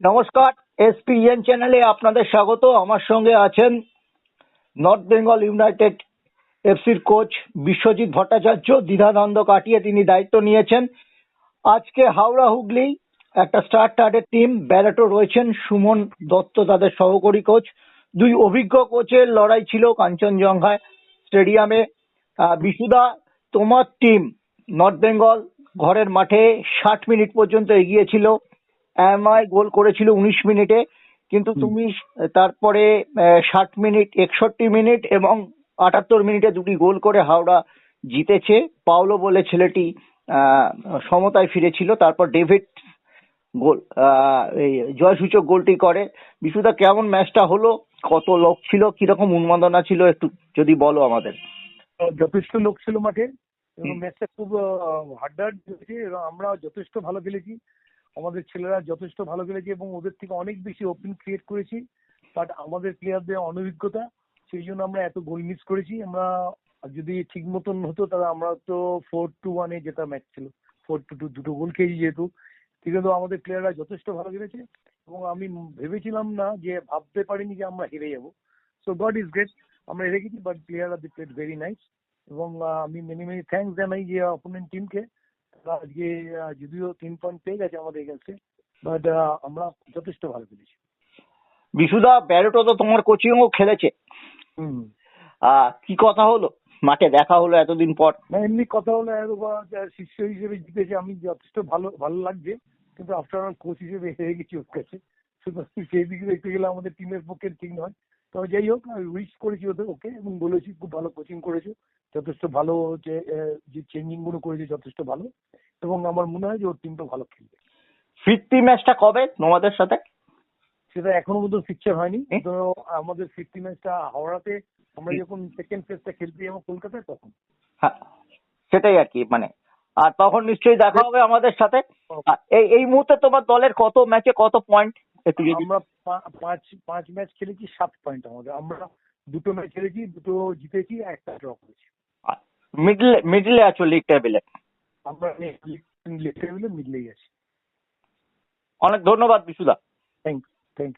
নমস্কার এসপিএন চ্যানেলে আপনাদের স্বাগত। আমার সঙ্গে আছেন নর্থ বেঙ্গল ইউনাইটেড এফসির কোচ বিশ্বজিৎ ভট্টাচার্য দ্বিধাদ্বন্দ্ব কাটিয়ে তিনি দায়িত্ব নিয়েছেন। আজকে হাওড়া হুগলি একটা স্টার টার্ডের টিম ব্যারেটো রয়েছেন, সুমন দত্ত তাদের সহকারী কোচ দুই অভিজ্ঞ কোচের লড়াই ছিল কাঞ্চনজঙ্ঘায় স্টেডিয়ামে। বিশুদা, তোমার টিম নর্থ বেঙ্গল ঘরের মাঠে ষাট মিনিট পর্যন্ত এগিয়ে এমআই গোল করেছিল উনিশ মিনিটে কিন্তু তুমি তারপরে ষাট মিনিট একষট্টি মিনিট এবং আটাত্তর মিনিটে দুটি গোল করে হাওড়া জিতেছে। পাওলো বলে ছেলেটি সমতায় ফিরেছিল তারপর ডেভিড গোল জয়সূচক গোলটি করে। বিশুদা কেমন ম্যাচটা হলো? কত লোক ছিল? কীরকম উন্মাদনা ছিল? একটু যদি বলো আমাদের। যথেষ্ট লোক ছিল মাঠে। এবং ম্যাচটা খুব হাড্ডাহাড হয়েছে এবং আমরা যথেষ্ট ভালো খেলেছি। আমাদের ছেলেরা যথেষ্ট ভালো খেলেছে এবং ওদের থেকে অনেক বেশি ওপেন ক্রিয়েট করেছি বাট আমাদের প্লেয়ারদের অনভিজ্ঞতা, সেই জন্য আমরা এত গোল মিস করেছি। আমরা যদি ঠিক মতন হতো তাহলে আমরা তো ফোর টু ওয়ানে জেতা ম্যাচ ছিল। ফোর টু টু দুটো গোল খেয়েছি যেহেতু। কিন্তু আমাদের প্লেয়াররা যথেষ্ট ভালো খেলেছে এবং আমি ভেবেছিলাম না যে, ভাবতে পারিনি যে আমরা হেরে যাব। সো গড ইজ গ্রেট আমরা হেরে গেছি but player are they played very nice এবং আমি মেনি মেনি থ্যাঙ্কস জানাই যে অপোনেন্ট টিমকে আজকে যদিও তিন পয়েন্ট পেয়ে গেছে আমাদের কাছে বাট আমরা যথেষ্ট ভালো খেলেছি। বিশুদা ব্যারেটো তো তোমার কোচিংও খেলেছে। কি কথা হলো? মাঠে দেখা হলো এতদিন পর। না এমনি কথা হলো শিষ্য হিসেবে জিতেছে। আমি যথেষ্ট ভালো ভালো লাগছে। কিন্তু আফটার অল কোচ হিসেবে হেরে গেছি ওর কাছে। সুতরাং সেই দিকে দেখতে গেলে আমাদের টিমের পক্ষে ঠিক নয়। তবে যাই হোক আমি উইশ করেছি ওদের ওকে এবং বলেছি খুব ভালো কোচিং করেছ। যথেষ্ট ভালো যে যে চেঞ্জিংগুলো করেছে যথেষ্ট ভালো। এবং আমার মনে হয় যে ওর টিমটা ভালো খেলবে। ফিফটি ম্যাচটা কবে তোমাদের সাথে? সেটা এখনও পর্যন্ত ফিকচার হয়নি? তো আমাদের ফিফটি ম্যাচটা হাওড়াতে আমরা যখন সেকেন্ড ফেজটা খেলতে যাব কলকাতায় তখন। হ্যাঁ সেটাই আর কি মানে। আর তখন নিশ্চয়ই দেখা হবে আমাদের সাথে। এই এই মুহূর্তে তোমার দলের কত ম্যাচে কত পয়েন্ট আমরা পাঁচ পাঁচ ম্যাচ খেলেছি সাত পয়েন্ট আমাদের। আমরা দুটো ম্যাচ খেলেছি দুটো জিতেছি একটা ড্র করেছি। মিডলে মিডলে আছো লিগ টেবিলে আমরা লিগ টেবিলে মিডলেই আছি। অনেক ধন্যবাদ বিশুদা। Thank you thank